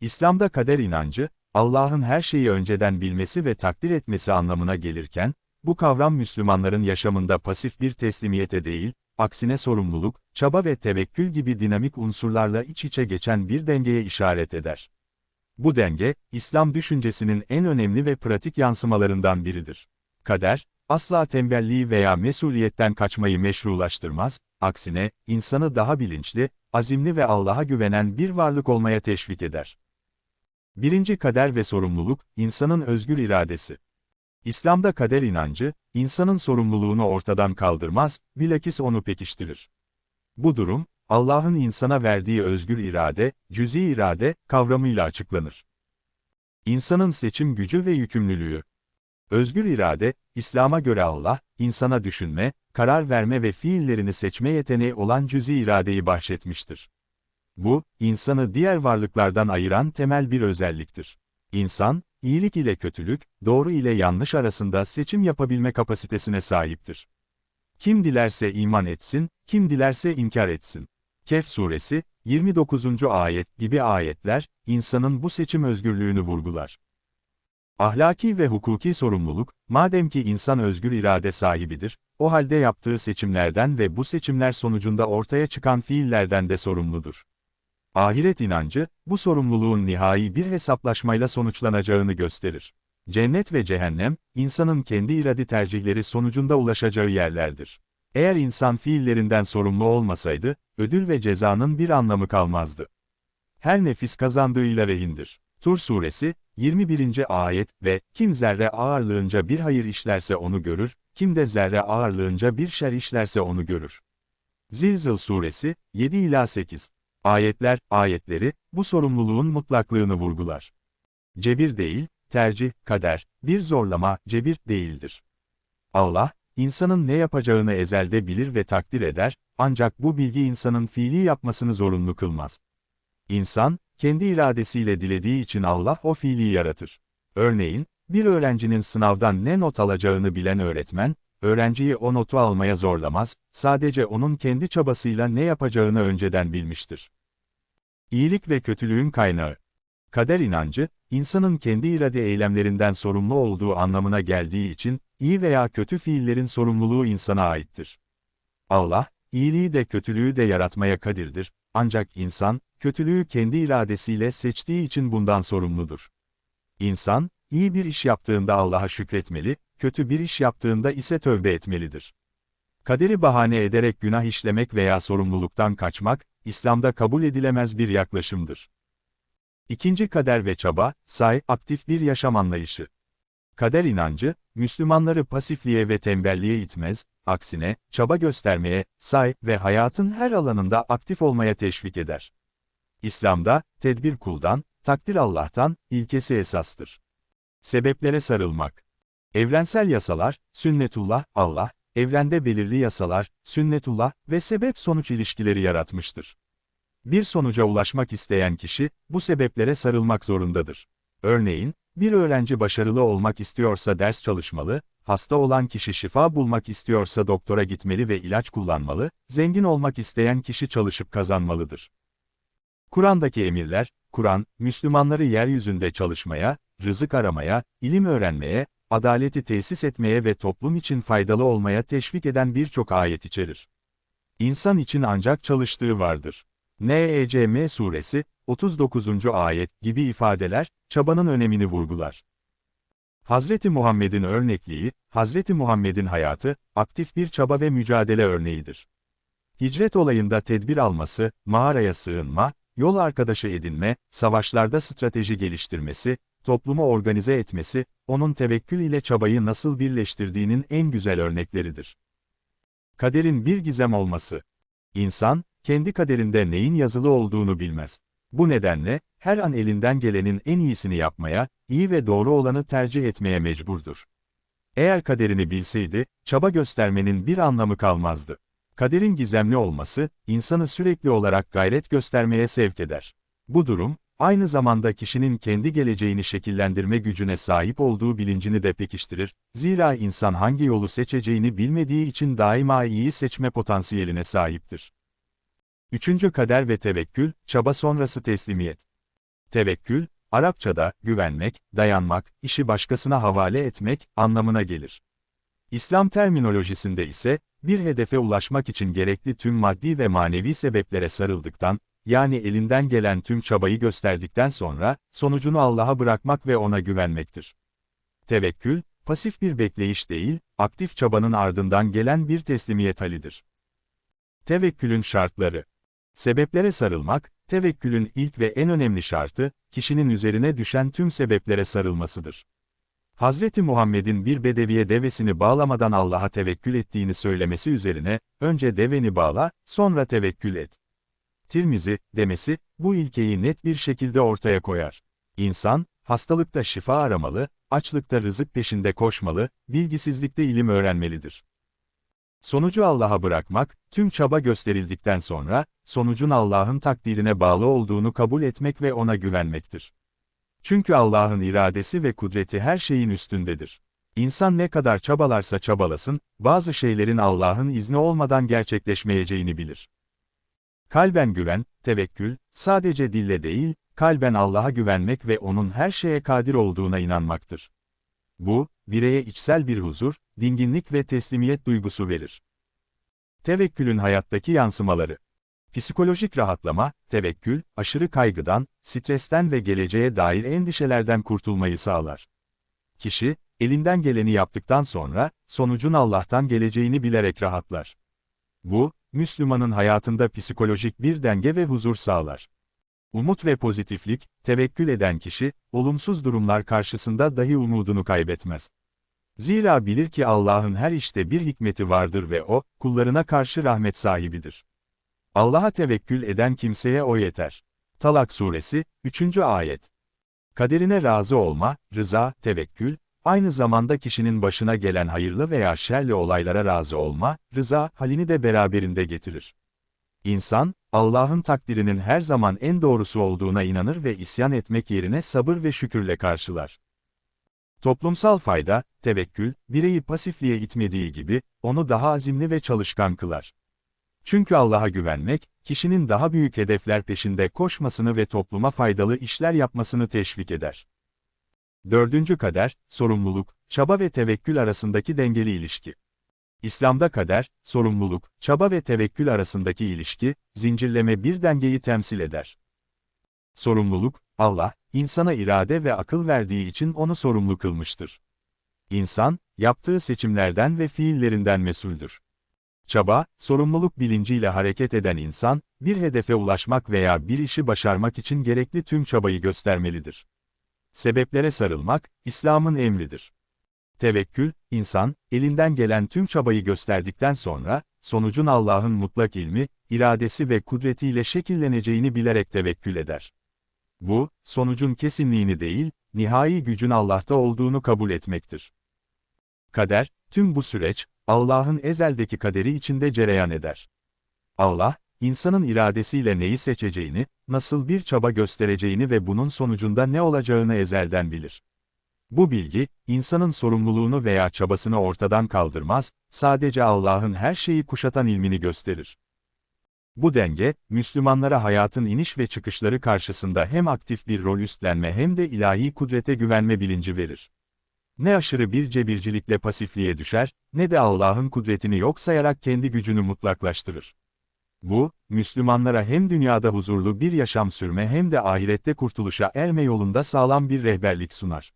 İslam'da kader inancı, Allah'ın her şeyi önceden bilmesi ve takdir etmesi anlamına gelirken, bu kavram Müslümanların yaşamında pasif bir teslimiyete değil, aksine sorumluluk, çaba ve tevekkül gibi dinamik unsurlarla iç içe geçen bir dengeye işaret eder. Bu denge, İslam düşüncesinin en önemli ve pratik yansımalarından biridir. Kader, asla tembelliği veya mesuliyetten kaçmayı meşrulaştırmaz, aksine, insanı daha bilinçli, azimli ve Allah'a güvenen bir varlık olmaya teşvik eder. Birinci kader ve sorumluluk, insanın özgür iradesi. İslam'da kader inancı, insanın sorumluluğunu ortadan kaldırmaz, bilakis onu pekiştirir. Bu durum, Allah'ın insana verdiği özgür irade, cüzi irade, kavramıyla açıklanır. İnsanın seçim gücü ve yükümlülüğü. Özgür irade, İslam'a göre Allah, insana düşünme, karar verme ve fiillerini seçme yeteneği olan cüzi iradeyi bahşetmiştir. Bu, insanı diğer varlıklardan ayıran temel bir özelliktir. İnsan, iyilik ile kötülük, doğru ile yanlış arasında seçim yapabilme kapasitesine sahiptir. Kim dilerse iman etsin, kim dilerse inkar etsin. Kehf suresi, 29. ayet gibi ayetler, insanın bu seçim özgürlüğünü vurgular. Ahlaki ve hukuki sorumluluk, madem ki insan özgür irade sahibidir, o halde yaptığı seçimlerden ve bu seçimler sonucunda ortaya çıkan fiillerden de sorumludur. Ahiret inancı, bu sorumluluğun nihai bir hesaplaşmayla sonuçlanacağını gösterir. Cennet ve cehennem, insanın kendi iradi tercihleri sonucunda ulaşacağı yerlerdir. Eğer insan fiillerinden sorumlu olmasaydı, ödül ve cezanın bir anlamı kalmazdı. Her nefis kazandığıyla rehindir. Tur suresi, 21. ayet ve kim zerre ağırlığınca bir hayır işlerse onu görür, kim de zerre ağırlığınca bir şer işlerse onu görür. Zilzil suresi, 7 ila 8. Ayetler, ayetleri, bu sorumluluğun mutlaklığını vurgular. Cebir değil, tercih, kader, bir zorlama, cebir değildir. Allah, insanın ne yapacağını ezelde bilir ve takdir eder, ancak bu bilgi insanın fiili yapmasını zorunlu kılmaz. İnsan, kendi iradesiyle dilediği için Allah o fiili yaratır. Örneğin, bir öğrencinin sınavdan ne not alacağını bilen öğretmen, öğrenciyi o notu almaya zorlamaz, sadece onun kendi çabasıyla ne yapacağını önceden bilmiştir. İyilik ve kötülüğün kaynağı. Kader inancı, insanın kendi irade eylemlerinden sorumlu olduğu anlamına geldiği için, iyi veya kötü fiillerin sorumluluğu insana aittir. Allah, iyiliği de kötülüğü de yaratmaya kadirdir, ancak insan, kötülüğü kendi iradesiyle seçtiği için bundan sorumludur. İnsan, iyi bir iş yaptığında Allah'a şükretmeli, kötü bir iş yaptığında ise tövbe etmelidir. Kaderi bahane ederek günah işlemek veya sorumluluktan kaçmak, İslam'da kabul edilemez bir yaklaşımdır. İkinci kader ve çaba, say, aktif bir yaşam anlayışı. Kader inancı, Müslümanları pasifliğe ve tembelliğe itmez, aksine, çaba göstermeye, say ve hayatın her alanında aktif olmaya teşvik eder. İslam'da, tedbir kuldan, takdir Allah'tan, ilkesi esastır. Sebeplere sarılmak. Evrensel yasalar, sünnetullah, Allah, evrende belirli yasalar, sünnetullah ve sebep-sonuç ilişkileri yaratmıştır. Bir sonuca ulaşmak isteyen kişi, bu sebeplere sarılmak zorundadır. Örneğin, bir öğrenci başarılı olmak istiyorsa ders çalışmalı, hasta olan kişi şifa bulmak istiyorsa doktora gitmeli ve ilaç kullanmalı, zengin olmak isteyen kişi çalışıp kazanmalıdır. Kur'an'daki emirler, Kur'an, Müslümanları yeryüzünde çalışmaya, rızık aramaya, ilim öğrenmeye, adaleti tesis etmeye ve toplum için faydalı olmaya teşvik eden birçok ayet içerir. İnsan için ancak çalıştığı vardır. Necm suresi, 39. ayet gibi ifadeler, çabanın önemini vurgular. Hazreti Muhammed'in örnekliği, Hazreti Muhammed'in hayatı, aktif bir çaba ve mücadele örneğidir. Hicret olayında tedbir alması, mağaraya sığınma, yol arkadaşı edinme, savaşlarda strateji geliştirmesi, toplumu organize etmesi, onun tevekkül ile çabayı nasıl birleştirdiğinin en güzel örnekleridir. Kaderin bir gizem olması. İnsan, kendi kaderinde neyin yazılı olduğunu bilmez. Bu nedenle, her an elinden gelenin en iyisini yapmaya, iyi ve doğru olanı tercih etmeye mecburdur. Eğer kaderini bilseydi, çaba göstermenin bir anlamı kalmazdı. Kaderin gizemli olması, insanı sürekli olarak gayret göstermeye sevk eder. Bu durum, aynı zamanda kişinin kendi geleceğini şekillendirme gücüne sahip olduğu bilincini de pekiştirir, zira insan hangi yolu seçeceğini bilmediği için daima iyi seçme potansiyeline sahiptir. Üçüncü kader ve tevekkül, çaba sonrası teslimiyet. Tevekkül, Arapçada, güvenmek, dayanmak, işi başkasına havale etmek anlamına gelir. İslam terminolojisinde ise, bir hedefe ulaşmak için gerekli tüm maddi ve manevi sebeplere sarıldıktan, yani elinden gelen tüm çabayı gösterdikten sonra, sonucunu Allah'a bırakmak ve ona güvenmektir. Tevekkül, pasif bir bekleyiş değil, aktif çabanın ardından gelen bir teslimiyet halidir. Tevekkülün şartları Sebeplere sarılmak, tevekkülün ilk ve en önemli şartı, kişinin üzerine düşen tüm sebeplere sarılmasıdır. Hazreti Muhammed'in bir bedeviye devesini bağlamadan Allah'a tevekkül ettiğini söylemesi üzerine, önce deveni bağla, sonra tevekkül et. Tirmizi, demesi, bu ilkeyi net bir şekilde ortaya koyar. İnsan, hastalıkta şifa aramalı, açlıkta rızık peşinde koşmalı, bilgisizlikte ilim öğrenmelidir. Sonucu Allah'a bırakmak, tüm çaba gösterildikten sonra, sonucun Allah'ın takdirine bağlı olduğunu kabul etmek ve ona güvenmektir. Çünkü Allah'ın iradesi ve kudreti her şeyin üstündedir. İnsan ne kadar çabalarsa çabalasın, bazı şeylerin Allah'ın izni olmadan gerçekleşmeyeceğini bilir. Kalben güven, tevekkül, sadece dille değil, kalben Allah'a güvenmek ve O'nun her şeye kadir olduğuna inanmaktır. Bu, bireye içsel bir huzur, dinginlik ve teslimiyet duygusu verir. Tevekkülün hayattaki yansımaları Psikolojik rahatlama, tevekkül, aşırı kaygıdan, stresten ve geleceğe dair endişelerden kurtulmayı sağlar. Kişi, elinden geleni yaptıktan sonra, sonucun Allah'tan geleceğini bilerek rahatlar. Bu, Müslümanın hayatında psikolojik bir denge ve huzur sağlar. Umut ve pozitiflik, tevekkül eden kişi, olumsuz durumlar karşısında dahi umudunu kaybetmez. Zira bilir ki Allah'ın her işte bir hikmeti vardır ve O, kullarına karşı rahmet sahibidir. Allah'a tevekkül eden kimseye O yeter. Talak Suresi, 3. Ayet Kaderine razı olma, rıza, tevekkül, aynı zamanda kişinin başına gelen hayırlı veya şerli olaylara razı olma, rıza, halini de beraberinde getirir. İnsan, Allah'ın takdirinin her zaman en doğrusu olduğuna inanır ve isyan etmek yerine sabır ve şükürle karşılar. Toplumsal fayda, tevekkül, bireyi pasifliğe itmediği gibi, onu daha azimli ve çalışkan kılar. Çünkü Allah'a güvenmek, kişinin daha büyük hedefler peşinde koşmasını ve topluma faydalı işler yapmasını teşvik eder. Dördüncü kader, sorumluluk, çaba ve tevekkül arasındaki dengeli ilişki. İslam'da kader, sorumluluk, çaba ve tevekkül arasındaki ilişki, zincirleme bir dengeyi temsil eder. Sorumluluk, Allah, insana irade ve akıl verdiği için onu sorumlu kılmıştır. İnsan, yaptığı seçimlerden ve fiillerinden mesuldür. Çaba, sorumluluk bilinciyle hareket eden insan, bir hedefe ulaşmak veya bir işi başarmak için gerekli tüm çabayı göstermelidir. Sebeplere sarılmak, İslam'ın emridir. Tevekkül, insan, elinden gelen tüm çabayı gösterdikten sonra, sonucun Allah'ın mutlak ilmi, iradesi ve kudretiyle şekilleneceğini bilerek tevekkül eder. Bu, sonucun kesinliğini değil, nihai gücün Allah'ta olduğunu kabul etmektir. Kader, tüm bu süreç, Allah'ın ezeldeki kaderi içinde cereyan eder. Allah, insanın iradesiyle neyi seçeceğini, nasıl bir çaba göstereceğini ve bunun sonucunda ne olacağını ezelden bilir. Bu bilgi, insanın sorumluluğunu veya çabasını ortadan kaldırmaz, sadece Allah'ın her şeyi kuşatan ilmini gösterir. Bu denge, Müslümanlara hayatın iniş ve çıkışları karşısında hem aktif bir rol üstlenme hem de ilahi kudrete güvenme bilinci verir. Ne aşırı bir cebircilikle pasifliğe düşer, ne de Allah'ın kudretini yok sayarak kendi gücünü mutlaklaştırır. Bu, Müslümanlara hem dünyada huzurlu bir yaşam sürme hem de ahirette kurtuluşa erme yolunda sağlam bir rehberlik sunar.